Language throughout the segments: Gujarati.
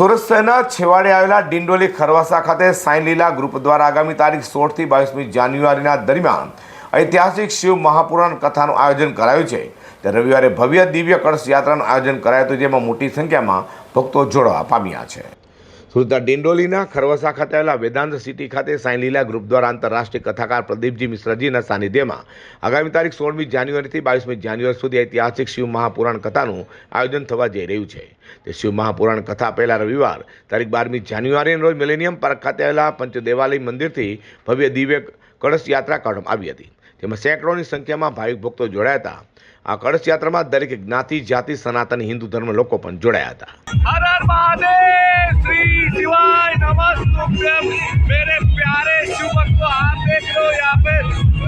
સુરત શહેરના છેવાડે આવેલા ડિંડોલી ખરવાસા ખાતે સાંઈ લીલા ગ્રુપ દ્વારા આગામી તારીખ સોળથી બાવીસમી જાન્યુઆરીના દરમિયાન ઐતિહાસિક શિવ મહાપુરાણ કથાનું આયોજન કરાયું છે. ત્યારે રવિવારે ભવ્ય દિવ્ય કળશ યાત્રાનું આયોજન કરાયું હતું, જેમાં મોટી સંખ્યામાં ભક્તો જોડવા પામ્યા છે. સુરતના ડિંડોલીના ખરવસા ખાતે આવેલા વેદાંત સિટી ખાતે સાઈ લીલા ગ્રુપ દ્વારા આંતરરાષ્ટ્રીય કથાકાર પ્રદીપજી મિશ્રજીના સાનિધ્યમાં આગામી તારીખ સોળમી જાન્યુઆરીથી બાવીસમી જાન્યુઆરી સુધી ઐતિહાસિક શિવ મહાપુરાણ કથાનું આયોજન થવા જઈ રહ્યું છે. તે શિવ મહાપુરાણ કથા પહેલા રવિવાર, તારીખ બારમી જાન્યુઆરીના રોજ મિલેનિયમ પાર્ક ખાતે આવેલા પંચદેવાલય મંદિરથી ભવ્ય દિવ્ય કળશ યાત્રા કાઢવામાં આવી હતી. તેમાં સેંકડોની સંખ્યામાં ભાવિક ભક્તો જોડાયા હતા. આ કળશ યાત્રામાં દરેક જ્ઞાતિ જાતિ સનાતન હિન્દુ ધર્મ લોકો પણ જોડાયા હતા हर हर महादेव श्री शिवाय नमस्तुभ्यम मेरे प्यारे शिव भक्तो आप देख रहे हो यहाँ पे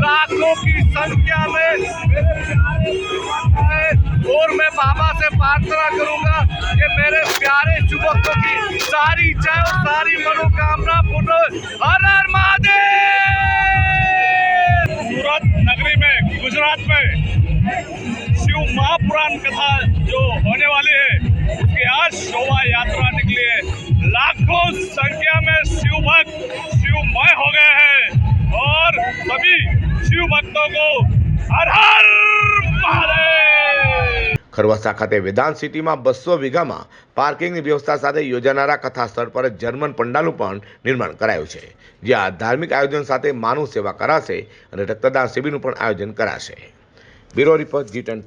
लाखों की संख्या में मेरे प्यारे शिव भक्त हैं और मैं बाबा से प्रार्थना करूंगा कि मेरे प्यारे शिव भक्तों की सारी इच्छाएं और सारी मनोकामना पूर्ण हो। हर हर महादेव सूरत नगरी में गुजरात में शिव महापुराण कथा जो होने वाली है उसकी आज शोभा यात्रा निकली है लाखों संख्या में शिव भक्त शिवमय हो गए हैं और सभी शिव भक्तों को हर हर महादेव ખરવાસા ખાતે વેદાંત સિટીમાં બસો વીઘામાં પાર્કિંગની વ્યવસ્થા સાથે યોજાનારા કથા સ્થળ પર જ જર્મન પંડાલનું પણ નિર્માણ કરાયું છે જ્યાં ધાર્મિક આયોજન સાથે માનવ સેવા કરાશે અને રક્તદાન શિબિરનું પણ આયોજન કરાશે બ્યુરો રિપોર્ટ જી ટેન